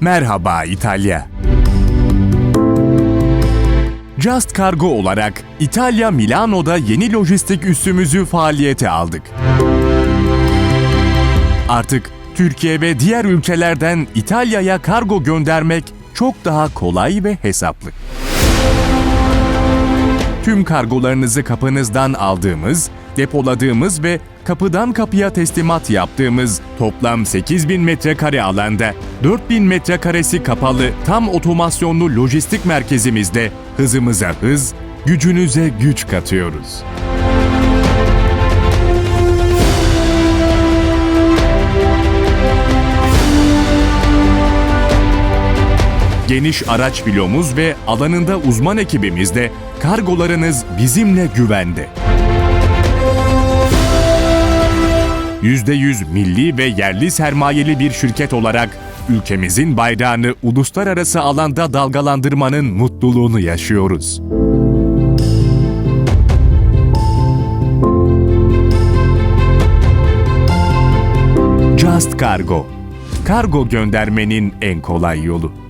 Merhaba İtalya. Just Cargo olarak İtalya Milano'da yeni lojistik üssümüzü faaliyete aldık. Artık Türkiye ve diğer ülkelerden İtalya'ya kargo göndermek çok daha kolay ve hesaplı. Tüm kargolarınızı kapınızdan aldığımız, depoladığımız ve kapıdan kapıya teslimat yaptığımız toplam 8000 metrekare alanda 4000 metrekaresi kapalı tam otomasyonlu lojistik merkezimizde hızımıza hız, gücünüze güç katıyoruz. Geniş araç filomuz ve alanında uzman ekibimizde kargolarınız bizimle güvende. %100 milli ve yerli sermayeli bir şirket olarak ülkemizin bayrağını uluslararası alanda dalgalandırmanın mutluluğunu yaşıyoruz. Just Cargo. Kargo göndermenin en kolay yolu.